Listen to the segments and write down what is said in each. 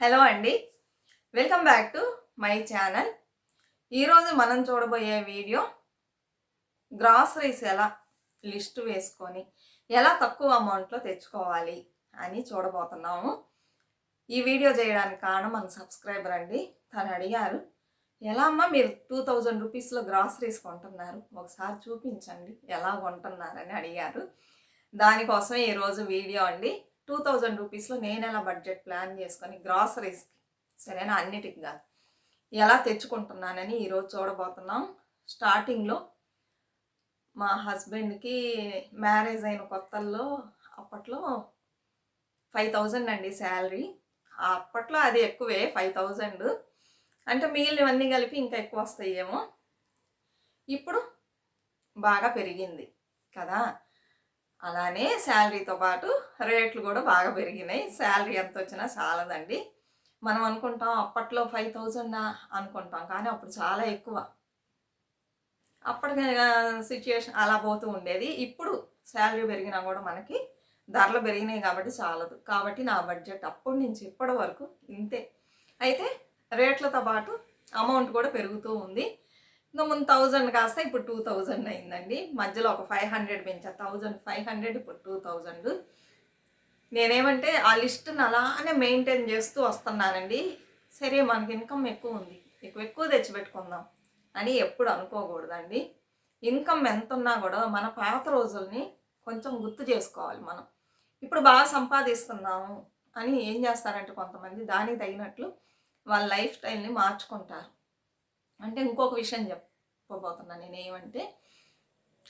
Hello అండి. Welcome back to my channel. ఈరోజు మనం చూడబోయే వీడియో గ్రాసరీస్ ఎలా లిస్ట్ వేసుకొని ఎలా తక్కువ అమౌంట్లో తెచ్చుకోవాలి అని చూడబోతున్నాము. ఈ వీడియో చేయడానికి కారణం మన సబ్స్క్రైబర్ అండి. తను అడిగారు ఎలా అమ్మా మీరు టూ థౌజండ్ రూపీస్లో గ్రాసరీస్ కొంటున్నారు? ఒకసారి చూపించండి ఎలా కొంటున్నారని అడిగారు. దానికోసం ఈరోజు వీడియో అండి. టూ థౌజండ్ రూపీస్లో నేను ఎలా బడ్జెట్ ప్లాన్ చేసుకొని గ్రాసరీస్కి సరేనా అన్నిటికి కాదు. ఎలా తెచ్చుకుంటున్నానని ఈరోజు చూడబోతున్నాం. స్టార్టింగ్లో మా హస్బెండ్కి మ్యారేజ్ అయిన కొత్తల్లో అప్పట్లో ఫైవ్ థౌజండ్ అండి శాలరీ. అప్పట్లో అది ఎక్కువే ఫైవ్ థౌజండ్. అంటే మిగిలినవన్నీ కలిపి ఇంకా ఎక్కువ వస్తాయేమో. ఇప్పుడు బాగా పెరిగింది కదా. అలానే శాలరీతో పాటు రేట్లు కూడా బాగా పెరిగినాయి. శాలరీ ఎంత వచ్చినా చాలదండి. మనం అనుకుంటాం అప్పట్లో ఫైవ్ థౌజండ్ అనుకుంటాం కానీ అప్పుడు చాలా ఎక్కువ. అప్పటి సిచ్యుయేషన్ అలా పోతూ ఉండేది. ఇప్పుడు శాలరీ పెరిగినా కూడా మనకి ధరలు పెరిగినాయి కాబట్టి చాలదు. కాబట్టి నా బడ్జెట్ అప్పటి నుంచి ఇప్పటి వరకు ఇంతే. అయితే రేట్లతో పాటు అమౌంట్ కూడా పెరుగుతూ ఉంది. ఇంకా ముందు థౌజండ్ కాస్త ఇప్పుడు టూ థౌజండ్ అయిందండి. మధ్యలో ఒక ఫైవ్ హండ్రెడ్ పెంచా. థౌజండ్ ఫైవ్ హండ్రెడ్ ఇప్పుడు టూ థౌజండ్ నేనేమంటే ఆ లిస్ట్ని అలానే మెయింటైన్ చేస్తూ వస్తున్నానండి. సరే మనకి ఇన్కమ్ ఎక్కువ ఉంది. ఎక్కువ ఎక్కువ తెచ్చిపెట్టుకుందాం అని ఎప్పుడు అనుకోకూడదండి. ఇన్కమ్ ఎంత ఉన్నా కూడా మన పాత రోజుల్ని కొంచెం గుర్తు చేసుకోవాలి మనం. ఇప్పుడు బాగా సంపాదిస్తున్నాము అని ఏం చేస్తారంటే కొంతమంది దానికి తగినట్లు వాళ్ళ లైఫ్ స్టైల్ని మార్చుకుంటారు. అంటే ఇంకొక విషయం చెప్పబోతున్నాను నేను ఏమంటే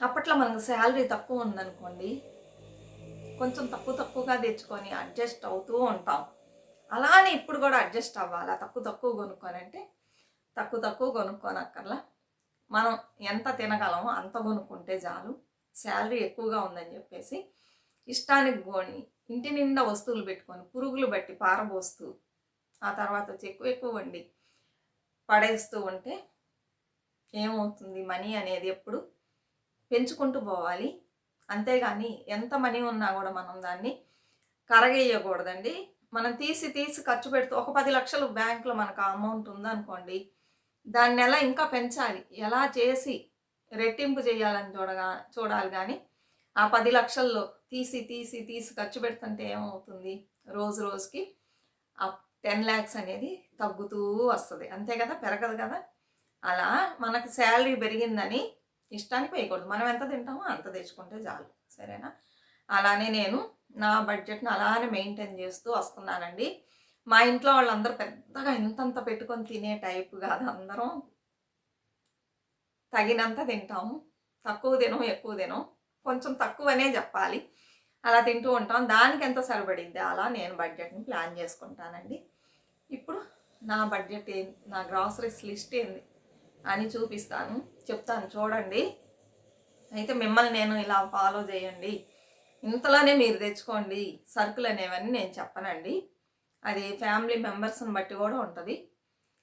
అప్పట్లో మనకు శాలరీ తక్కువ ఉందనుకోండి కొంచెం తక్కువ తక్కువగా తెచ్చుకొని అడ్జస్ట్ అవుతూ ఉంటాం. అలానే ఇప్పుడు కూడా అడ్జస్ట్ అవ్వాలి? తక్కువ తక్కువ కొనుక్కొని అంటే తక్కువ తక్కువ కొనుక్కోనక్కర్లా. మనం ఎంత తినగలమో అంత కొనుక్కుంటే చాలు. శాలరీ ఎక్కువగా ఉందని చెప్పేసి ఇష్టానికి కొని ఇంటి నిండా వస్తువులు పెట్టుకొని పురుగులు బట్టి పారబోస్తూ ఆ తర్వాత వచ్చి ఎక్కువ ఎక్కువ వండి పడేస్తూ ఉంటే ఏమవుతుంది? మనీ అనేది ఎప్పుడు పెంచుకుంటూ పోవాలి. అంతేగాని ఎంత మనీ ఉన్నా కూడా మనం దాన్ని కరగేయకూడదండి. మనం తీసి తీసి ఖర్చు పెడుతూ ఒక పది లక్షలు బ్యాంకులో మనకు అమౌంట్ ఉందనుకోండి దాన్ని ఎలా ఇంకా పెంచాలి. ఎలా చేసి రెట్టింపు చేయాలని చూడగా చూడాలి కానీ ఆ పది లక్షల్లో తీసి తీసి తీసి ఖర్చు పెడుతుంటే ఏమవుతుంది? రోజు రోజుకి టెన్ ల్యాక్స్ అనేది తగ్గుతూ వస్తుంది. అంతే కదా? పెరగదు కదా? అలా మనకు శాలరీ పెరిగిందని ఇష్టానికి వేయకూడదు. మనం ఎంత తింటామో అంత తెచ్చుకుంటే చాలు. సరేనా? అలానే నేను నా బడ్జెట్ని అలానే మెయింటైన్ చేస్తూ వస్తున్నానండి. మా ఇంట్లో వాళ్ళందరూ పెద్దగా ఇంతంత పెట్టుకొని తినే టైప్ కాదు. అందరం తగినంత తింటాము. తక్కువ తినం ఎక్కువ తినం కొంచెం తక్కువనే చెప్పాలి. అలా తింటూ ఉంటాం. దానికి ఎంత సరిపడింది? అలా నేను బడ్జెట్ని ప్లాన్ చేసుకుంటానండి. ఇప్పుడు నా బడ్జెట్ ఏంది నా గ్రాసరీస్ లిస్ట్ ఏంది అని చూపిస్తాను. చెప్తాను. చూడండి. అయితే మిమ్మల్ని నేను ఇలా ఫాలో చేయండి. ఇంతలోనే మీరు తెచ్చుకోండి. సరుకులు అనేవన్నీ నేను చెప్పనండి. అది ఫ్యామిలీ మెంబర్స్ని బట్టి కూడా ఉంటుంది.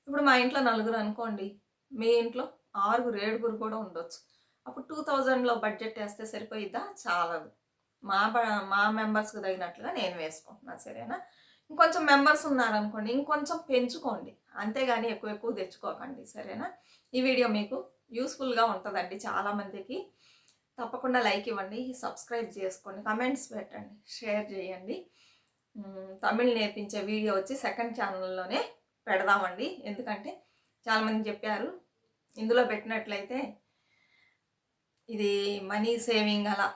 ఇప్పుడు మా ఇంట్లో నలుగురు అనుకోండి. మీ ఇంట్లో ఆరుగురు ఏడుగురు కూడా ఉండొచ్చు. అప్పుడు టూ థౌజండ్లో బడ్జెట్ వేస్తే సరిపోయిద్దా? చాలదు. మా బ- మా మెంబర్స్కి తగినట్లుగా నేను వేసుకుంటున్నాను సరేనా? ఇంకొంచెం మెంబర్స్ ఉన్నారనుకోండి ఇంకొంచెం పెంచుకోండి. అంతేగాని ఎక్కువ ఎక్కువ తెచ్చుకోకండి సరేనా? ఈ వీడియో మీకు యూస్ఫుల్గా ఉంటుందండి చాలామందికి. తప్పకుండా లైక్ ఇవ్వండి సబ్స్క్రైబ్ చేసుకోండి కమెంట్స్ పెట్టండి షేర్ చేయండి. తమిళ్ నేర్పించే వీడియో వచ్చి సెకండ్ ఛానల్లోనే పెడదామండి. ఎందుకంటే చాలామంది చెప్పారు ఇందులో పెట్టినట్లయితే ఇది మనీ సేవింగ్ అలా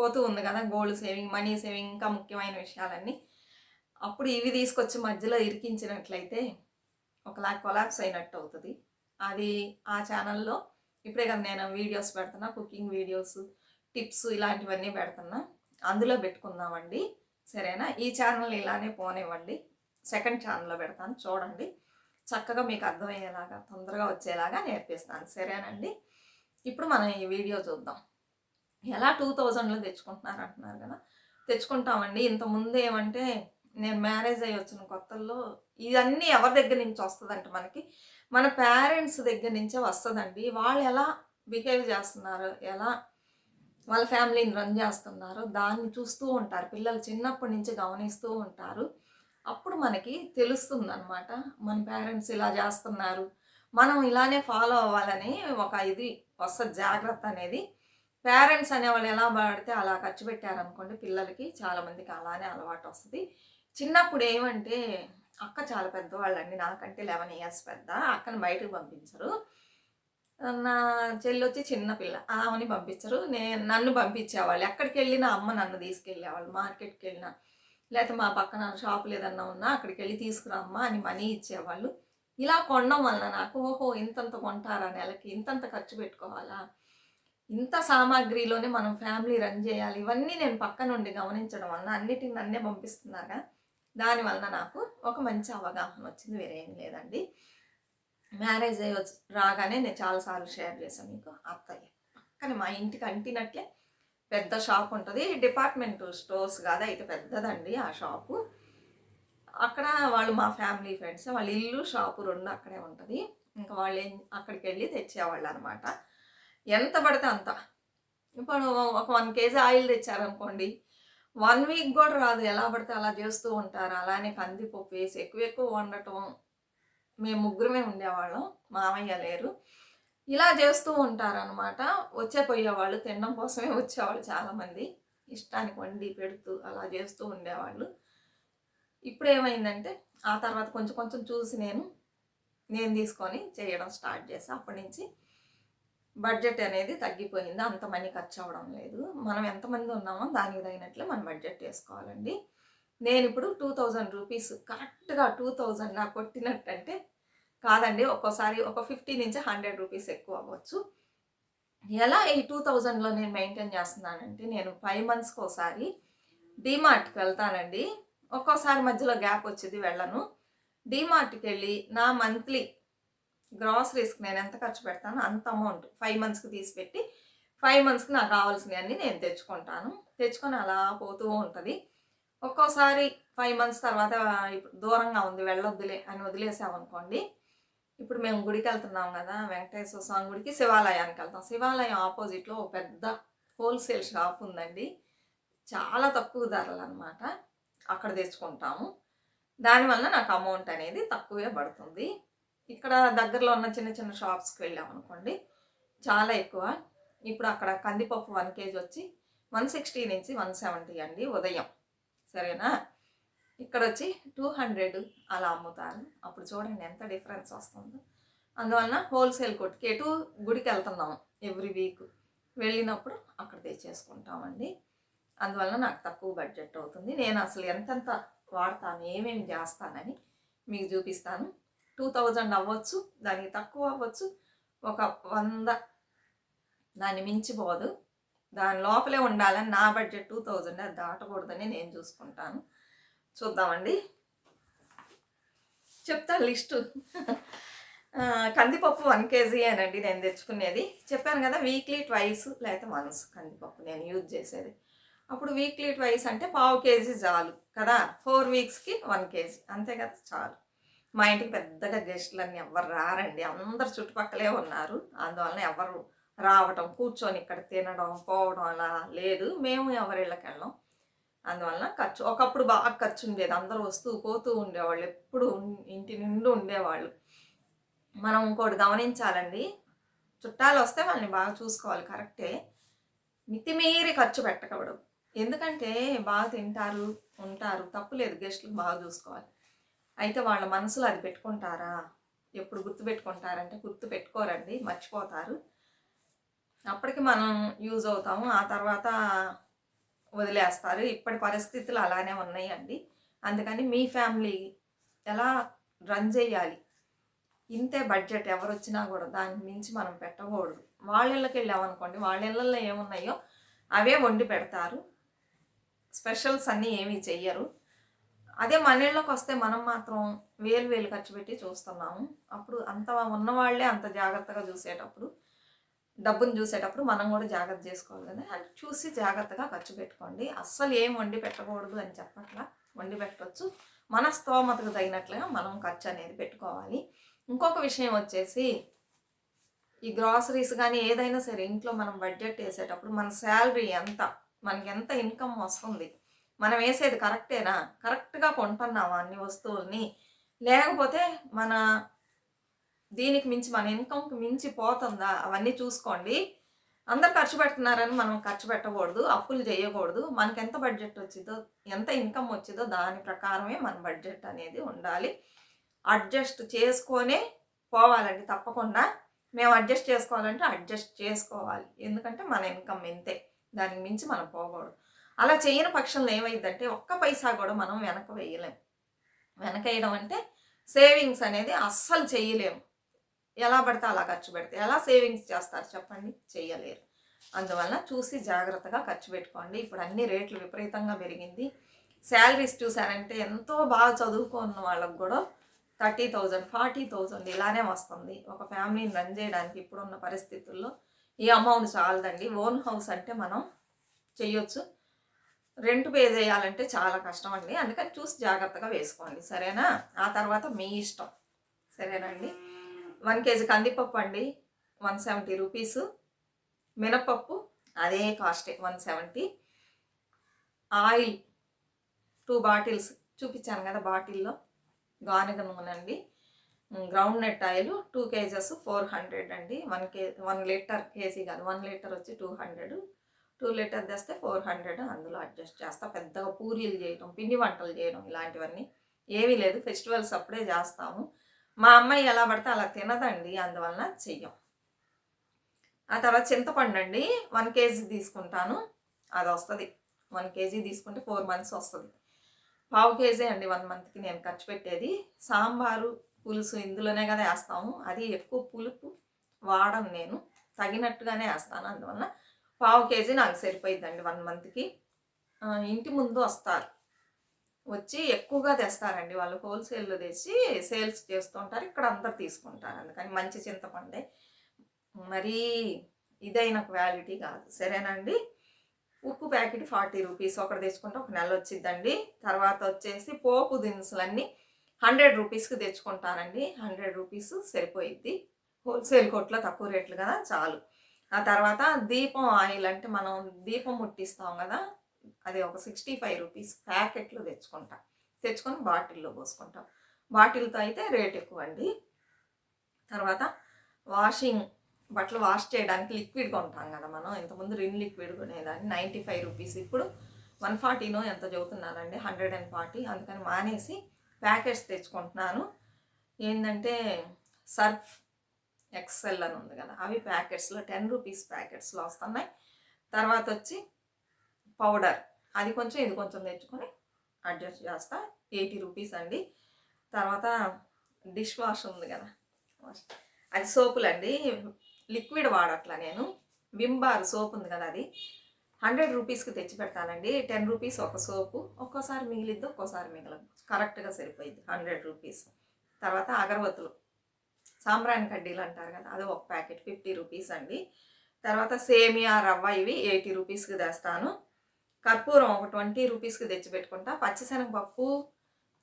పోతూ ఉంది కదా గోల్డ్ సేవింగ్ మనీ సేవింగ్ ఇంకా ముఖ్యమైన విషయాలన్నీ. అప్పుడు ఇవి తీసుకొచ్చి మధ్యలో ఇరికించినట్లయితే ఒకలా కొలాప్స్ అయినట్టు అవుతుంది. అది ఆ ఛానల్లో ఇప్పుడే కదా నేను వీడియోస్ పెడుతున్నా కుకింగ్ వీడియోస్ టిప్స్ ఇలాంటివన్నీ పెడుతున్నా. అందులో పెట్టుకుందామండి. సరేనా? ఈ ఛానల్ ఇలానే పోనివ్వండి. సెకండ్ ఛానల్లో పెడతాను చూడండి. చక్కగా మీకు అర్థమయ్యేలాగా తొందరగా వచ్చేలాగా నేర్పిస్తాను. సరేనండి? ఇప్పుడు మనం ఈ వీడియో చూద్దాం. ఎలా టూ థౌజండ్లో తెచ్చుకుంటున్నారు అంటున్నారు కదా. తెచ్చుకుంటామండి. ఇంతకుముందు ఏమంటే నేను మ్యారేజ్ అయ్యి వచ్చిన కొత్తల్లో ఇవన్నీ ఎవరి దగ్గర నుంచి వస్తుందంటే మనకి. మన పేరెంట్స్ దగ్గర నుంచే వస్తుందండి. వాళ్ళు ఎలా బిహేవ్ చేస్తున్నారు? ఎలా వాళ్ళ ఫ్యామిలీని రన్ చేస్తున్నారు? దాన్ని చూస్తూ ఉంటారు. పిల్లలు చిన్నప్పటి నుంచి గమనిస్తూ ఉంటారు. అప్పుడు మనకి తెలుస్తుంది అనమాట మన పేరెంట్స్ ఇలా చేస్తున్నారు. మనం ఇలానే ఫాలో అవ్వాలని ఒక ఇది వస్తుంది జాగ్రత్త అనేది. పేరెంట్స్ అనేవాళ్ళు ఎలా పడితే అలా ఖర్చు పెట్టారనుకోండి పిల్లలకి చాలామందికి అలానే అలవాటు వస్తుంది. చిన్నప్పుడు ఏమంటే అక్క చాలా పెద్దవాళ్ళండి నాకంటే లెవెన్ ఇయర్స్ పెద్ద అక్కని బయటకు పంపించరు. నా చెల్లి వచ్చి చిన్న పిల్ల ఆమెని పంపించరు. నేను నన్ను పంపించేవాళ్ళు. ఎక్కడికి వెళ్ళినా అమ్మ నన్ను తీసుకెళ్ళేవాళ్ళు. మార్కెట్కి వెళ్ళినా లేకపోతే మా పక్కన షాపులు ఏదన్నా ఉన్నా అక్కడికి వెళ్ళి తీసుకురామ్మా అని మనీ ఇచ్చేవాళ్ళు. ఇలా కొనడం వల్ల నాకు ఓహో ఇంతంత కొంటారా నెలకి? ఇంతంత ఖర్చు పెట్టుకోవాలా? ఇంత సామాగ్రిలోనే మనం ఫ్యామిలీ రన్ చేయాలి. ఇవన్నీ నేను పక్క నుండి గమనించడం వల్ల అన్నిటిని నన్నే పంపిస్తున్నాగా దానివల్ల నాకు ఒక మంచి అవగాహన వచ్చింది. వేరే ఏం లేదండి. మ్యారేజ్ అయ్యి వచ్చి రాగానే నేను చాలాసార్లు షేర్ చేశాను మీకు అత్తయ్య. పక్కన మా ఇంటికి అంటినట్లే పెద్ద షాప్ ఉంటుంది. డిపార్ట్మెంట్ స్టోర్స్ కాదు. అయితే పెద్దదండి ఆ షాపు. అక్కడ వాళ్ళు మా ఫ్యామిలీ ఫ్రెండ్స్ వాళ్ళ ఇల్లు షాపు రెండు అక్కడే ఉంటుంది. ఇంకా వాళ్ళు ఏం అక్కడికి వెళ్ళి తెచ్చేవాళ్ళు అనమాట ఎంత పడితే అంత. ఇప్పుడు ఒక వన్ కేజీ ఆయిల్ తెచ్చారనుకోండి వన్ వీక్ కూడా రాదు. ఎలా పడితే అలా చేస్తూ ఉంటారు. అలానే కందిపప్పు వేసి ఎక్కువ ఎక్కువ వండటం. మేము ముగ్గురమే ఉండేవాళ్ళం. మామయ్య లేరు. ఇలా చేస్తూ ఉంటారనమాట వచ్చే పోయేవాళ్ళు తినడం కోసమే వచ్చేవాళ్ళు చాలామంది. ఇష్టానికి వండి పెడుతూ అలా చేస్తూ ఉండేవాళ్ళు. ఇప్పుడు ఏమైందంటే ఆ తర్వాత కొంచెం కొంచెం చూసి నేను నేను తీసుకొని చేయడం స్టార్ట్ చేసి అప్పటి నుంచి బడ్జెట్ అనేది తగ్గిపోయింది. అంత మనీ ఖర్చు అవ్వడం లేదు. మనం ఎంతమంది ఉన్నామో దానికి తగినట్లు మనం బడ్జెట్ వేసుకోవాలండి నేను ఇప్పుడు టూ థౌజండ్ రూపీస్ కరెక్ట్గా టూ థౌజండ్ నాకు కొట్టినట్టంటే కాదండి ఒక్కోసారి ఒక ఫిఫ్టీ నుంచి హండ్రెడ్ రూపీస్ ఎక్కువ అవ్వచ్చు. ఎలా ఈ టూ థౌజండ్లో నేను మెయింటైన్ చేస్తున్నానంటే నేను ఫైవ్ మంత్స్కి ఒకసారి డీమార్ట్కి వెళ్తానండి. ఒక్కోసారి మధ్యలో గ్యాప్ వచ్చేది వెళ్ళను. డీమార్ట్కి వెళ్ళి నా మంత్లీ గ్రాసరీస్కి నేను ఎంత ఖర్చు పెడతానో అంత అమౌంట్ ఫైవ్ మంత్స్కి తీసిపెట్టి ఫైవ్ మంత్స్కి నాకు కావాల్సినవన్నీ నేను తెచ్చుకుంటాను. తెచ్చుకొని అలా పోతూ ఉంటుంది. ఒక్కోసారి ఫైవ్ మంత్స్ తర్వాత ఇప్పుడు దూరంగా ఉంది వెళ్ళొద్దులే అని వదిలేసామనుకోండి ఇప్పుడు మేము గుడికి వెళ్తున్నాం కదా వెంకటేశ్వర స్వామి గుడికి శివాలయానికి వెళ్తాం. శివాలయం ఆపోజిట్లో ఒక పెద్ద హోల్సేల్ షాప్ ఉందండి. చాలా తక్కువ ధరలు అనమాట అక్కడ తెచ్చుకుంటాము. దానివల్ల నాకు అమౌంట్ అనేది తక్కువే పడుతుంది. ఇక్కడ దగ్గరలో ఉన్న చిన్న చిన్న షాప్స్కి వెళ్ళాం అనుకోండి. చాలా ఎక్కువ. ఇప్పుడు అక్కడ కందిపప్పు వన్ కేజీ వచ్చి వన్ సిక్స్టీ నుంచి వన్ సెవెంటీ అండి ఉదయం. సరేనా? ఇక్కడ వచ్చి టూ హండ్రెడ్ అలా అమ్ముతారు. అప్పుడు చూడండి ఎంత డిఫరెన్స్ వస్తుందో. అందువలన హోల్సేల్ కొట్టుకి ఎటు గుడికి వెళ్తున్నాము ఎవ్రీ వీక్ వెళ్ళినప్పుడు అక్కడ తెచ్చేసుకుంటామండి. అందువలన నాకు తక్కువ బడ్జెట్ అవుతుంది. నేను అసలు ఎంతెంత వాడతాను ఏమేమి చేస్తానని మీకు చూపిస్తాను. టూ థౌజండ్ అవ్వచ్చు దానికి తక్కువ అవ్వచ్చు ఒక వంద దాన్ని మించిపోదు దాని లోపలే ఉండాలని నా బడ్జెట్ టూ థౌజండ్ అది దాటకూడదని నేను చూసుకుంటాను. చూద్దామండి. చెప్తా లిస్టు. కందిపప్పు వన్ కేజీ అనండి నేను తెచ్చుకునేది. చెప్పాను కదా వీక్లీ ట్వైస్ లేకపోతే వన్స్ కందిపప్పు నేను యూజ్ చేసేది. అప్పుడు వీక్లీ ట్వైస్ అంటే పావు కేజీ చాలు కదా. ఫోర్ వీక్స్కి వన్ కేజీ. అంతే కదా చాలు. మా ఇంటికి పెద్దగా గెస్టులన్నీ ఎవరు రారండి. అందరు చుట్టుపక్కలే ఉన్నారు. అందువలన ఎవరు రావటం కూర్చొని ఇక్కడ తినడం పోవడం అలా లేదు. మేము ఎవరిళ్ళకి వెళ్ళాం. అందువలన ఖర్చు ఒకప్పుడు బాగా ఖర్చు ఉండేది. అందరూ వస్తూ పోతూ ఉండేవాళ్ళు. ఎప్పుడు ఇంటి నిండు ఉండేవాళ్ళు. మనం ఇంకోటి గమనించాలండి. చుట్టాలు వస్తే వాళ్ళని బాగా చూసుకోవాలి. కరెక్టే. మితిమీరి ఖర్చు పెట్టకూడదు. ఎందుకంటే బాగా తింటారు ఉంటారు. తప్పులేదు గెస్టులు బాగా చూసుకోవాలి. అయితే వాళ్ళ మనసులో అది పెట్టుకుంటారా? ఎప్పుడు గుర్తు పెట్టుకుంటారంటే గుర్తు పెట్టుకోరండి మర్చిపోతారు. అప్పటికి మనం యూజ్ అవుతాము ఆ తర్వాత వదిలేస్తారు. ఇప్పటి పరిస్థితులు అలానే ఉన్నాయండి. అందుకని మీ ఫ్యామిలీ ఎలా రన్ చేయాలి? ఇంతే బడ్జెట్ ఎవరు వచ్చినా కూడా దాని మించి మనం పెట్టకూడదు. వాళ్ళ ఇళ్ళకి వెళ్ళామనుకోండి వాళ్ళ ఇళ్ళల్లో ఏమున్నాయో అవే వండి పెడతారు. స్పెషల్స్ అన్నీ ఏమీ చెయ్యరు. అదే మన ఇళ్ళకి వస్తే మనం మాత్రం వేలు వేలు ఖర్చు పెట్టి చూస్తున్నాము. అప్పుడు అంత ఉన్నవాళ్ళే అంత జాగ్రత్తగా చూసేటప్పుడు డబ్బును చూసేటప్పుడు మనం కూడా జాగ్రత్త చేసుకోవాలి కదా. అది చూసి జాగ్రత్తగా ఖర్చు పెట్టుకోండి. అస్సలు ఏం వండి పెట్టకూడదు అని చెప్పట్లా. వండి పెట్టవచ్చు మన స్తోమతకు తగినట్లుగా మనం ఖర్చు అనేది పెట్టుకోవాలి. ఇంకొక విషయం వచ్చేసి ఈ గ్రాసరీస్ కానీ ఏదైనా సరే ఇంట్లో మనం బడ్జెట్ వేసేటప్పుడు మన శాలరీ ఎంత? మనకి ఎంత ఇన్కమ్ వస్తుంది? మనం వేసేది కరెక్టేనా? కరెక్ట్గా కొంటున్నావా అన్ని వస్తువుల్ని? లేకపోతే మన దీనికి మించి మన ఇన్కమ్కి మించి పోతుందా? అవన్నీ చూసుకోండి. అందరు ఖర్చు పెడుతున్నారని మనం ఖర్చు పెట్టకూడదు అప్పులు చేయకూడదు. మనకి ఎంత బడ్జెట్ వచ్చిందో ఎంత ఇన్కమ్ వచ్చిందో దాని ప్రకారమే మన బడ్జెట్ అనేది ఉండాలి. అడ్జస్ట్ చేసుకొనే పోవాలండి తప్పకుండా. మేము అడ్జస్ట్ చేసుకోవాలంటే అడ్జస్ట్ చేసుకోవాలి. ఎందుకంటే మన ఇన్కమ్ ఇంతే. దానికి మించి మనం పోకూడదు. అలా చేయని పక్షంలో ఏమైందంటే ఒక్క పైసా కూడా మనం వెనక వేయలేం. వెనక వేయడం అంటే సేవింగ్స్ అనేది అస్సలు చేయలేము ఎలా పడితే అలా ఖర్చు పెడితే ఎలా సేవింగ్స్ చేస్తారు చెప్పండి? చేయలేరు. అందువల్ల చూసి జాగ్రత్తగా ఖర్చు పెట్టుకోండి. ఇప్పుడు అన్ని రేట్లు విపరీతంగా పెరిగింది. శాలరీస్ చూసారంటే ఎంతో బాగా చదువుకున్న వాళ్ళకు కూడా థర్టీ థౌజండ్ ఫార్టీ థౌజండ్ ఇలానే వస్తుంది. ఒక ఫ్యామిలీని రన్ చేయడానికి ఇప్పుడున్న పరిస్థితుల్లో ఈ అమౌంట్ చాలదండి. ఓన్ హౌస్ అంటే మనం చేయొచ్చు. రెంట్ పే చేయాలంటే చాలా కష్టం అండి అందుకని చూసి జాగ్రత్తగా వేసుకోండి. సరేనా? ఆ తర్వాత మీ ఇష్టం. సరేనండి వన్ కేజీ కందిపప్పు అండి. One seventy rupees. మినపప్పు అదే కాస్టే one seventy. Oil two bottles చూపించాను కదా బాటిల్లో. గానుగ నూనె అండి. Groundnut oil two KGs four hundred అండి. One K one litre KG కాదు వన్ లీటర్ వచ్చి టూ హండ్రెడ్ టూ లీటర్ తెస్తే ఫోర్ హండ్రెడ్ అందులో అడ్జస్ట్ చేస్తా. పెద్దగా పూరీలు చేయడం పిండి వంటలు చేయడం ఇలాంటివన్నీ ఏమీ లేదు. ఫెస్టివల్స్ అప్పుడే చేస్తాము. మా అమ్మాయి ఎలా పడితే అలా తినదండి అందువలన చెయ్యం. ఆ తర్వాత చింతపండు అండి వన్ కేజీ తీసుకుంటాను అది వస్తుంది. వన్ కేజీ తీసుకుంటే ఫోర్ మంత్స్ వస్తుంది. పావు కేజీ అండి వన్ మంత్కి నేను ఖర్చు పెట్టేది. సాంబారు పులుసు ఇందులోనే కదా వేస్తాము. అది ఎక్కువ పులుపు వాడను నేను. తగినట్టుగానే వేస్తాను అందువల్ల పావు కేజీ నాకు సరిపోయిద్దండి వన్ మంత్కి. ఇంటి ముందు వస్తారు. వచ్చి ఎక్కువగా తెస్తారండి వాళ్ళు. హోల్సేల్లో తెచ్చి సేల్స్ చేస్తుంటారు ఇక్కడ అందరు తీసుకుంటారు. అందుకని మంచి చింతపండే. మరీ ఇదైన క్వాలిటీ కాదు. సరేనండి? ఉప్పు ప్యాకెట్ ఫార్టీ రూపీస్ ఒకటి తెచ్చుకుంటే ఒక నెల వచ్చిద్దండి. తర్వాత వచ్చేసి పోపు దినుసులన్నీ హండ్రెడ్ రూపీస్కి తెచ్చుకుంటానండి హండ్రెడ్ రూపీస్ సరిపోయిద్ది. హోల్సేల్ కొట్లో తక్కువ రేట్లు కదా చాలు. ఆ తర్వాత దీపం ఆయిల్ అంటే మనం దీపం ముట్టిస్తాం కదా అది ఒక సిక్స్టీ ఫైవ్ రూపీస్ ప్యాకెట్లు తెచ్చుకుంటాం. తెచ్చుకొని బాటిల్లో పోసుకుంటాం. బాటిల్తో అయితే రేట్ ఎక్కువ అండి తర్వాత వాషింగ్ బట్టలు వాష్ చేయడానికి లిక్విడ్ కొంటాం కదా మనం. ఇంతకుముందు రిన్ లిక్విడ్ కొనేదాన్ని. నైంటీ ఫైవ్ రూపీస్ ఇప్పుడు వన్ ఫార్టీనో ఎంత చదువుతున్నారండి? Hundred and forty. అందుకని మానేసి ప్యాకెట్స్ తెచ్చుకుంటున్నాను. ఏంటంటే సర్ఫ్ ఎక్సెల్ అని ఉంది కదా అవి ప్యాకెట్స్లో టెన్ రూపీస్ ప్యాకెట్స్లో వస్తున్నాయి. తర్వాత వచ్చి పౌడర్ అది కొంచెం ఇది కొంచెం తెచ్చుకొని అడ్జస్ట్ చేస్తా ఎయిటీ రూపీస్ అండి. తర్వాత డిష్ వాష్ ఉంది కదా అది సోపులండి లిక్విడ్ వాడట్లా నేను. విమ్ బార్ సోప్ ఉంది కదా అది హండ్రెడ్ రూపీస్కి తెచ్చి పెడతానండి. టెన్ రూపీస్ ఒక సోపు ఒక్కోసారి మిగిలిద్ది ఒక్కోసారి మిగలదు. కరెక్ట్గా సరిపోయింది హండ్రెడ్ రూపీస్. తర్వాత అగరబత్తులు. సాంబ్రాణి కడ్డీలు అంటారు కదా అది ఒక ప్యాకెట్ ఫిఫ్టీ రూపీస్ అండి. తర్వాత సేమియా రవ్వ ఇవి ఎయిటీ రూపీస్కి తెస్తాను. కర్పూరం ఒక ట్వంటీ రూపీస్కి తెచ్చిపెట్టుకుంటా పచ్చిశనగపప్పు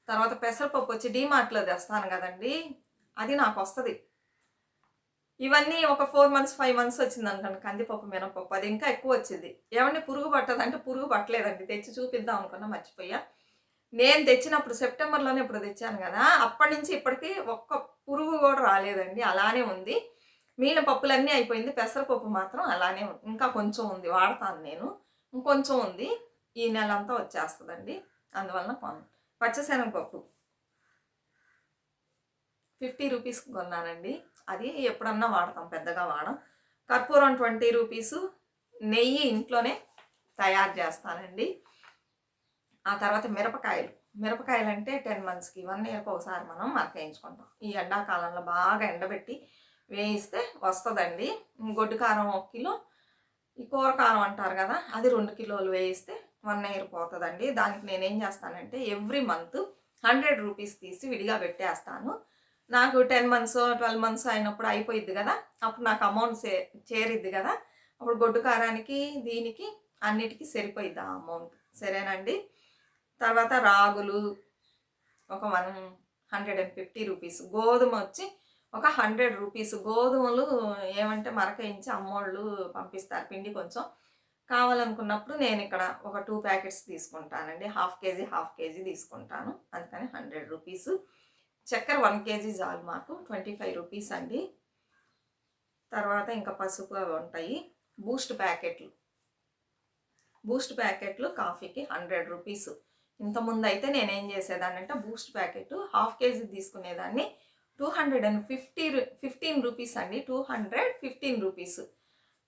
తర్వాత పెసరపప్పు వచ్చి డీమార్ట్లో తెస్తాను కదండి అది నాకు వస్తుంది. ఇవన్నీ ఒక ఫోర్ మంత్స్ ఫైవ్ మంత్స్ వచ్చింది అనుకోండి కందిపప్పు మినపప్పు అది ఇంకా ఎక్కువ వచ్చింది. ఏమన్నా పురుగు పట్టదు అంటే పురుగు పట్టలేదండి తెచ్చి చూపిద్దాం అనుకున్నా మర్చిపోయా. నేను తెచ్చినప్పుడు సెప్టెంబర్లోనే ఇప్పుడు తెచ్చాను కదా అప్పటి నుంచి ఇప్పటికీ ఒక్క పురుగు కూడా రాలేదండి అలానే ఉంది. మిగిలిన పప్పులన్నీ అయిపోయింది పెసరపప్పు మాత్రం అలానే ఉంది ఇంకా కొంచెం ఉంది వాడతాను నేను. ఇంకొంచెం ఉంది ఈ నెల అంతా వచ్చేస్తుందండి. అందువలన కొను పచ్చశనగపప్పు. ఫిఫ్టీ రూపీస్కి కొన్నానండి. అది ఎప్పుడన్నా వాడతాం పెద్దగా వాడం. కర్పూరం ట్వంటీ రూపీసు నెయ్యి ఇంట్లోనే తయారు చేస్తానండి. ఆ తర్వాత మిరపకాయలు. మిరపకాయలు అంటే టెన్ మంత్స్కి వన్ ఇయర్కి ఒకసారి మనం మరకేయించుకుంటాం. ఈ ఎండాకాలంలో బాగా ఎండబెట్టి వేయిస్తే వస్తుందండి. గొడ్డు కారం ఒక కిలో ఈ కూర కారం అంటారు కదా అది రెండు కిలోలు వేయిస్తే వన్ ఇయర్ పోతుందండి. దానికి నేనేం చేస్తానంటే ఎవ్రీ మంత్ హండ్రెడ్ రూపీస్ తీసి విడిగా పెట్టేస్తాను. నాకు టెన్ మంత్స్ ట్వెల్వ్ మంత్స్ అయినప్పుడు అయిపోయిద్ది కదా అప్పుడు నాకు అమౌంట్ సే చేరిద్ది కదా అప్పుడు గొడ్డు కారానికి దీనికి అన్నిటికీ సరిపోయిద్ది ఆ అమౌంట్. సరేనండి తర్వాత రాగులు ఒక one hundred and fifty rupees. గోధుమ వచ్చి ఒక హండ్రెడ్ రూపీస్. గోధుమలు ఏమంటే మరకయించి అమ్మోళ్ళు పంపిస్తారు పిండి కొంచెం. కావాలనుకున్నప్పుడు నేను ఇక్కడ ఒక టూ ప్యాకెట్స్ తీసుకుంటానండి. హాఫ్ కేజీ హాఫ్ కేజీ తీసుకుంటాను. అందుకని హండ్రెడ్ రూపీస్. చక్కెర వన్ కేజీ చాలు మాకు ట్వంటీ ఫైవ్ రూపీస్ అండి. తర్వాత ఇంకా పసుపు అవి ఉంటాయి. బూస్ట్ ప్యాకెట్లు. బూస్ట్ ప్యాకెట్లు కాఫీకి హండ్రెడ్ రూపీస్. ఇంతకుముందు అయితే నేనేం చేసేదాన్ని అంటే Boost packet half KG తీసుకునేదాన్ని two hundred and fifty fifteen rupees అండి టూ హండ్రెడ్ ఫిఫ్టీన్ రూపీస్.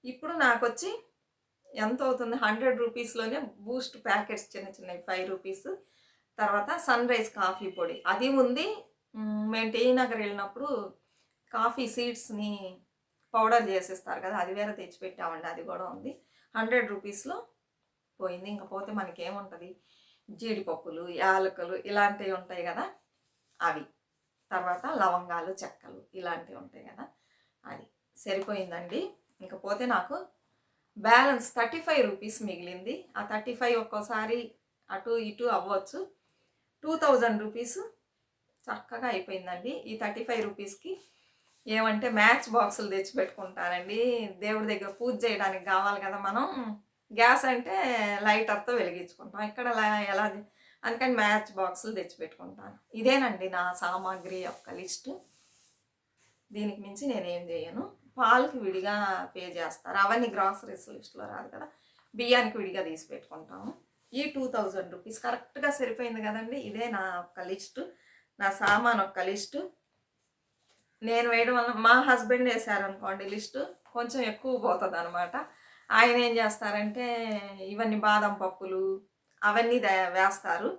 ఇప్పుడు నాకు వచ్చి ఎంత అవుతుంది హండ్రెడ్ రూపీస్లోనే బూస్ట్ ప్యాకెట్స్ చిన్న చిన్నవి ఫైవ్ రూపీస్. తర్వాత సన్ రైజ్ కాఫీ పొడి. అది ఉంది. మేము టీ నగర్ వెళ్ళినప్పుడు కాఫీ సీడ్స్ని పౌడర్ చేసేస్తారు కదా అది వేరే తెచ్చిపెట్టామండి అది కూడా ఉంది. హండ్రెడ్ రూపీస్లో పోయింది. ఇంకా పోతే మనకి ఏముంటుంది జీడిపప్పులు యాలకులు ఇలాంటివి ఉంటాయి కదా అవి. తర్వాత లవంగాలు చెక్కలు ఇలాంటివి ఉంటాయి కదా అది. సరిపోయిందండి. ఇకపోతే నాకు బ్యాలెన్స్ థర్టీ ఫైవ్ రూపీస్ మిగిలింది. ఆ థర్టీ ఫైవ్ ఒక్కోసారి అటు ఇటు అవ్వచ్చు. టూ థౌజండ్ రూపీస్ చక్కగా అయిపోయిందండి. ఈ థర్టీ ఫైవ్ రూపీస్కి ఏమంటే మ్యాచ్ బాక్సులు తెచ్చి పెట్టుకుంటానండి దేవుడి దగ్గర పూజ చేయడానికి కావాలి కదా మనం. గ్యాస్ అంటే లైటర్తో వెలిగించుకుంటాం. ఇక్కడ లా- ఎలా అందుకని మ్యాచ్ బాక్సులు తెచ్చి పెట్టుకుంటాను. ఇదేనండి నా సామాగ్రి యొక్క లిస్టు. దీనికి మించి నేనేం చేయను. పాలకి విడిగా పే చేస్తారు. అవన్నీ గ్రాసరీస్ లిస్ట్లో రాదు కదా. బియ్యానికి విడిగా తీసి పెట్టుకుంటాము. ఈ టూ థౌజండ్ రూపీస్ కరెక్ట్గా సరిపోయింది కదండి. ఇదే నా ఒక్క లిస్టు. నా సామాన్ ఒక్క లిస్టు. నేను వేయడం వల్ల మా హస్బెండ్ వేశారనుకోండి లిస్టు. కొంచెం ఎక్కువ పోతుంది అనమాట ఆయన ఏం చేస్తారంటే ఇవన్నీ బాదం పప్పులు అవన్నీ వేస్తారు.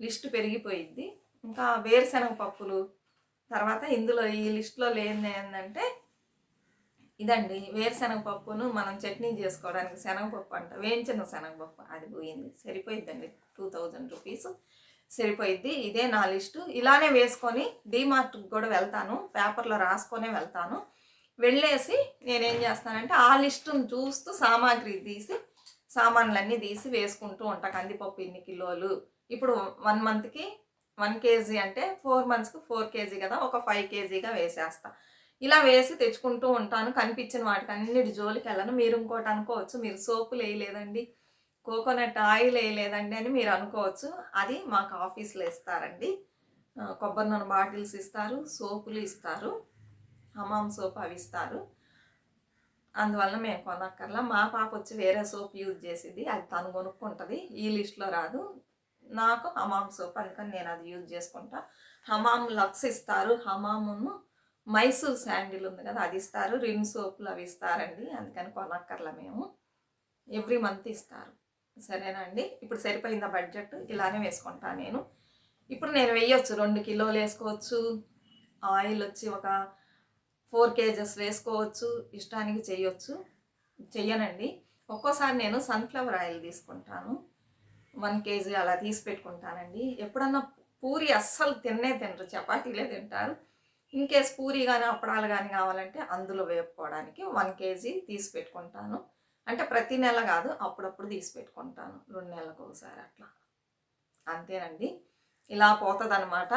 లిస్టు పెరిగిపోయిద్ది. ఇంకా వేరుశనగ పప్పులు తర్వాత ఇందులో ఈ లిస్టులో లేనిది ఏంటంటే ఇదండి వేరుశనగ పప్పును మనం చట్నీ చేసుకోవడానికి శనగపప్పు అంట వేయించిన శనగపప్పు. అది పోయింది. సరిపోయిద్దండి. టూ థౌజండ్ రూపీస్ సరిపోయిద్ది. ఇదే నా లిస్టు. ఇలానే వేసుకొని డీమార్ట్కి కూడా వెళ్తాను. పేపర్లో రాసుకొనే వెళ్తాను. వెళ్ళేసి నేనేం చేస్తానంటే ఆ లిస్టును చూస్తూ సామాగ్రి తీసి సామాన్లన్నీ తీసి వేసుకుంటూ ఉంటా. కందిపప్పు ఇన్ని కిలోలు. ఇప్పుడు వన్ మంత్కి వన్ కేజీ అంటే ఫోర్ మంత్స్కి ఫోర్ కేజీ కదా ఒక ఫైవ్ కేజీగా వేసేస్తా. ఇలా వేసి తెచ్చుకుంటూ ఉంటాను. కనిపించిన వాటికి అన్నిటి జోలికి వెళ్ళను మీరు ఇంకోటి అనుకోవచ్చు. మీరు సోపులు వేయలేదండి కోకోనట్ ఆయిల్ వేయలేదండి అని మీరు అనుకోవచ్చు. అది మాకు ఆఫీస్లో ఇస్తారండి. కొబ్బరి నూనె బాటిల్స్ ఇస్తారు. సోపులు ఇస్తారు. హమామ్ సోప్ అవి ఇస్తారు. అందువల్ల మేము కొనక్కర్లా. మా పాప వచ్చి వేరే సోప్ యూజ్ చేసింది అది తను కొనుక్కుంటుంది. ఈ లిస్ట్లో రాదు. నాకు హమామ్ సోప్ అందుకని నేను అది యూజ్ చేసుకుంటా. హమామ్ లక్స్ ఇస్తారు. హమామును మైసూర్ శాండిల్ ఉంది కదా అది ఇస్తారు. రిన్ సోపులు అవి ఇస్తారండి. అందుకని కొనక్కర్లా మేము. ఎవ్రీ మంత్ ఇస్తారు. సరేనా అండి? ఇప్పుడు సరిపోయిందా బడ్జెట్? ఇలానే వేసుకుంటాను నేను. ఇప్పుడు నేను వేయొచ్చు. రెండు కిలోలు వేసుకోవచ్చు. ఆయిల్ వచ్చి ఒక ఫోర్ కేజెస్ వేసుకోవచ్చు ఇష్టానికి చేయొచ్చు. చెయ్యనండి. ఒక్కోసారి నేను సన్ఫ్లవర్ ఆయిల్ తీసుకుంటాను. వన్ కేజీ అలా తీసి పెట్టుకుంటానండి. ఎప్పుడన్నా పూరి అస్సలు తిన్నే తినరు చపాతీలే తింటారు. ఇన్ కేస్ పూరి కానీ అప్పడాలు కానీ కావాలంటే అందులో వేపుకోవడానికి వన్ కేజీ తీసి పెట్టుకుంటాను. అంటే ప్రతి నెల కాదు అప్పుడప్పుడు తీసి పెట్టుకుంటాను. రెండు నెలలకు ఒకసారి అట్లా. అంతేనండి. ఇలా పోతుంది అనమాట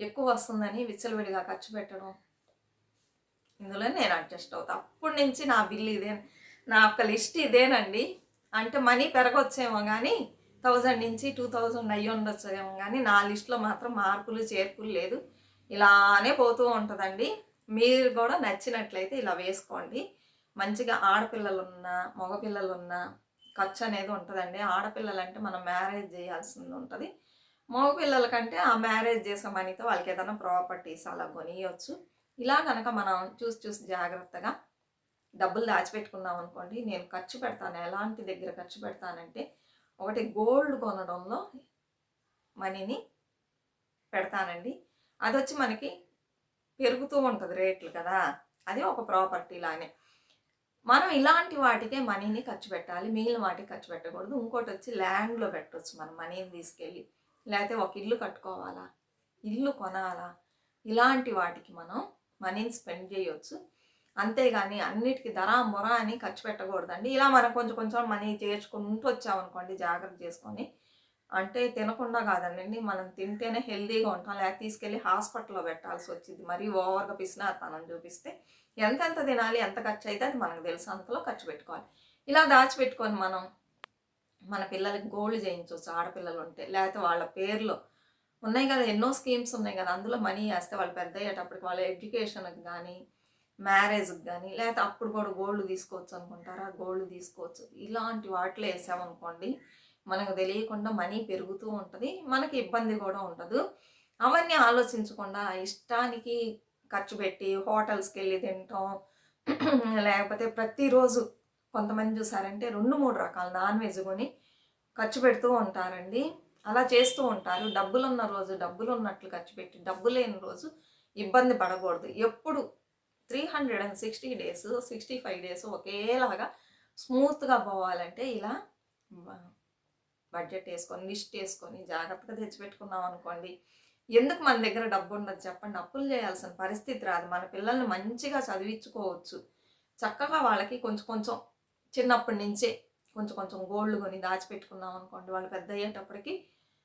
ఎక్కువ వస్తుందని విచ్చలవిడిగా ఖర్చు పెట్టడం. ఇందులో నేను అడ్జస్ట్ అవుతా. అప్పటి నుంచి నా బిల్ ఇదే నా యొక్క లిస్ట్ ఇదేనండి. అంటే మనీ పెరగొచ్చేమో కానీ థౌజండ్ నుంచి టూ థౌజండ్ అయ్యి ఉండొచ్చేమో కానీ నా లిస్ట్లో మాత్రం మార్పులు చేర్పులు లేదు. ఇలానే పోతూ ఉంటుందండి. మీరు కూడా నచ్చినట్లయితే ఇలా వేసుకోండి. మంచిగా ఆడపిల్లలు ఉన్నా మగపిల్లలు ఉన్నా ఖర్చు అనేది ఉంటుందండి. ఆడపిల్లలు అంటే మనం మ్యారేజ్ చేయాల్సింది ఉంటుంది. మగపిల్లల కంటే ఆ మ్యారేజ్ చేసే మనీతో వాళ్ళకి ఏదైనా ప్రాపర్టీస్ అలా కొనియొచ్చు. ఇలా కనుక మనం చూసి చూసి జాగ్రత్తగా డబ్బులు దాచిపెట్టుకున్నాం అనుకోండి నేను ఖర్చు పెడతాను. ఎలాంటి దగ్గర ఖర్చు పెడతానంటే ఒకటి గోల్డ్ కొనడంలో మనీని పెడతానండి. అది వచ్చి మనకి పెరుగుతూ ఉంటుంది రేట్లు కదా. అది ఒక ప్రాపర్టీ లానే. మనం ఇలాంటి వాటికే మనీని ఖర్చు పెట్టాలి. మిగిలిన వాటికి ఖర్చు పెట్టకూడదు. ఇంకోటి వచ్చి ల్యాండ్లో పెట్టవచ్చు మనం మనీని తీసుకెళ్ళి. లేకపోతే ఒక ఇల్లు కట్టుకోవాలా? ఇల్లు కొనాలా? ఇలాంటి వాటికి మనం మనీని స్పెండ్ చేయొచ్చు. అంతేగాని అన్నిటికీ ధర మొర అని ఖర్చు పెట్టకూడదండి. ఇలా మనం కొంచెం కొంచెం మనీ చేర్చుకుంటూ వచ్చామనుకోండి జాగ్రత్త చేసుకొని. అంటే తినకుండా కాదండి మనం తింటేనే హెల్తీగా ఉంటాం. లేక తీసుకెళ్ళి హాస్పిటల్లో పెట్టాల్సి వచ్చింది. మరీ ఓవర్గా పిసినాతనం చూపిస్తే ఎంతెంత తినాలి ఎంత ఖర్చు అయితే అది మనకు తెలుసు అంతలో ఖర్చు పెట్టుకోవాలి. ఇలా దాచిపెట్టుకొని మనం మన పిల్లలకి గోల్డ్ చేయించవచ్చు ఆడపిల్లలు ఉంటే. లేకపోతే వాళ్ళ పేర్లో ఉన్నాయి కదా ఎన్నో స్కీమ్స్ ఉన్నాయి కదా అందులో మనీ వేస్తే వాళ్ళు పెద్ద అయ్యేటప్పటికి వాళ్ళ ఎడ్యుకేషన్కి కానీ మ్యారేజ్కి కానీ లేకపోతే అప్పుడు కూడా గోల్డ్ తీసుకోవచ్చు అనుకుంటారా? గోల్డ్ తీసుకోవచ్చు. ఇలాంటి వాటిలో వేసామనుకోండి మనకు తెలియకుండా మనీ పెరుగుతూ ఉంటుంది మనకి ఇబ్బంది కూడా ఉండదు. అవన్నీ ఆలోచించకుండా ఇష్టానికి ఖర్చు పెట్టి హోటల్స్కి వెళ్ళి తినటం లేకపోతే ప్రతిరోజు కొంతమంది చూసారంటే రెండు మూడు రకాల నాన్ వెజ్ కొని ఖర్చు పెడుతూ ఉంటారండి. అలా చేస్తూ ఉంటారు. డబ్బులున్న రోజు డబ్బులు ఉన్నట్లు ఖర్చు పెట్టి డబ్బు లేని రోజు ఇబ్బంది పడకూడదు. ఎప్పుడు three hundred and sixty days sixty five days ఒకేలాగా స్మూత్గా పోవాలంటే ఇలా బడ్జెట్ వేసుకొని లిస్ట్ వేసుకొని జాగ్రత్తగా తెచ్చిపెట్టుకున్నాం అనుకోండి. ఎందుకు మన దగ్గర డబ్బు ఉండదు చెప్పండి. అప్పులు చేయాల్సిన పరిస్థితి రాదు. మన పిల్లల్ని మంచిగా చదివించుకోవచ్చు. చక్కగా వాళ్ళకి కొంచెం కొంచెం చిన్నప్పటి నుంచే కొంచెం కొంచెం గోల్డ్ కొని దాచిపెట్టుకున్నాం అనుకోండి. వాళ్ళు పెద్ద అయ్యేటప్పటికి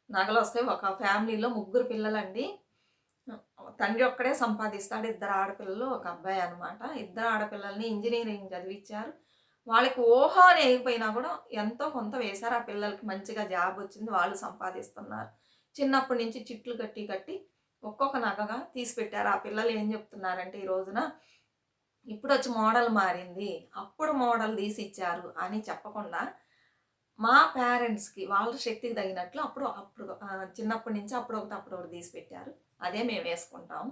నగలు వస్తాయి ఒక ఫ్యామిలీలో ముగ్గురు పిల్లలండి. తండ్రి ఒక్కడే సంపాదిస్తాడు ఇద్దరు ఆడపిల్లలు ఒక అబ్బాయి అనమాట ఇద్దరు ఆడపిల్లల్ని ఇంజనీరింగ్ చదివించారు వాళ్ళకి ఊహ అని అయిపోయినా కూడా ఎంతో కొంత వేశారు. ఆ పిల్లలకి మంచిగా జాబ్ వచ్చింది వాళ్ళు సంపాదిస్తున్నారు. చిన్నప్పటి నుంచి చిట్లు కట్టి కట్టి ఒక్కొక్క నగగా తీసి పెట్టారు ఆ పిల్లలు ఏం చెప్తున్నారంటే ఈ రోజున ఇప్పుడు వచ్చి మోడల్ మారింది. అప్పుడు మోడల్ తీసి ఇచ్చారు అని చెప్పకుండా మా పేరెంట్స్కి వాళ్ళ శక్తికి తగినట్లు అప్పుడు అప్పుడు చిన్నప్పటి నుంచి అప్పుడు ఒకటి అప్పుడు ఒకటి తీసి పెట్టారు. అదే మేము వేసుకుంటాం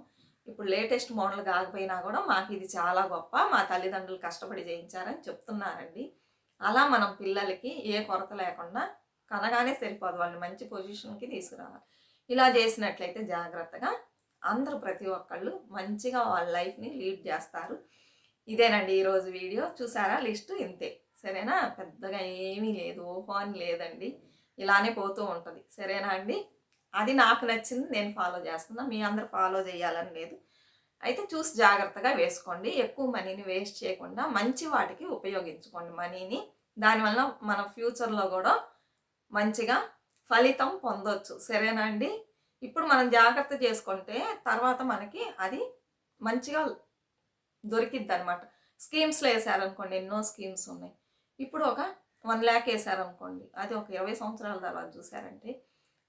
ఇప్పుడు లేటెస్ట్ మోడల్ కాకపోయినా కూడా మాకు ఇది చాలా గొప్ప. మా తల్లిదండ్రులు కష్టపడి చేయించారని చెప్తున్నారండి. అలా మనం పిల్లలకి ఏ కొరత లేకుండా కనగానే సరిపోదు. వాళ్ళు మంచి పొజిషన్కి తీసుకురావాలి. ఇలా చేసినట్లయితే జాగ్రత్తగా అందరూ ప్రతి ఒక్కళ్ళు మంచిగా వాళ్ళ లైఫ్ని లీడ్ చేస్తారు. ఇదేనండి ఈరోజు వీడియో. చూసారా? లిస్ట్ ఇంతే. సరేనా? పెద్దగా ఏమీ లేదు ఓహో అని లేదండి. ఇలానే పోతూ ఉంటుంది. సరేనా అండి? అది నాకు నచ్చింది నేను ఫాలో చేస్తున్నా. మీ అందరు ఫాలో చేయాలని లేదు. అయితే చూసి జాగ్రత్తగా వేసుకోండి. ఎక్కువ మనీని వేస్ట్ చేయకుండా మంచి వాటికి ఉపయోగించుకోండి మనీని దానివల్ల మన ఫ్యూచర్లో కూడా మంచిగా ఫలితం పొందొచ్చు. సరేనా అండి? ఇప్పుడు మనం జాగ్రత్త చేసుకుంటే తర్వాత మనకి అది మంచిగా దొరికిద్ది అనమాట స్కీమ్స్లో వేసారనుకోండి ఎన్నో స్కీమ్స్ ఉన్నాయి. ఇప్పుడు ఒక వన్ ల్యాక్ వేసారనుకోండి. అది ఒక ఇరవై సంవత్సరాల తర్వాత చూసారంటే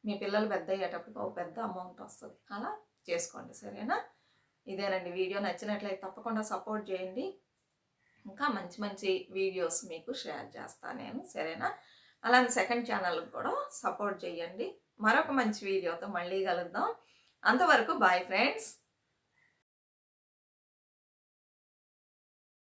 మీ పిల్లలు పెద్ద అయ్యేటప్పటికి ఒక పెద్ద అమౌంట్ వస్తుంది. అలా చేసుకోండి. సరేనా? ఇదేనండి. వీడియో నచ్చినట్లయితే తప్పకుండా సపోర్ట్ చేయండి. ఇంకా మంచి మంచి వీడియోస్ మీకు షేర్ చేస్తాను నేను. సరేనా? అలానే సెకండ్ ఛానల్కి కూడా సపోర్ట్ చేయండి. మరొక మంచి వీడియోతో మళ్ళీ కలుద్దాం. అంతవరకు బాయ్ ఫ్రెండ్స్.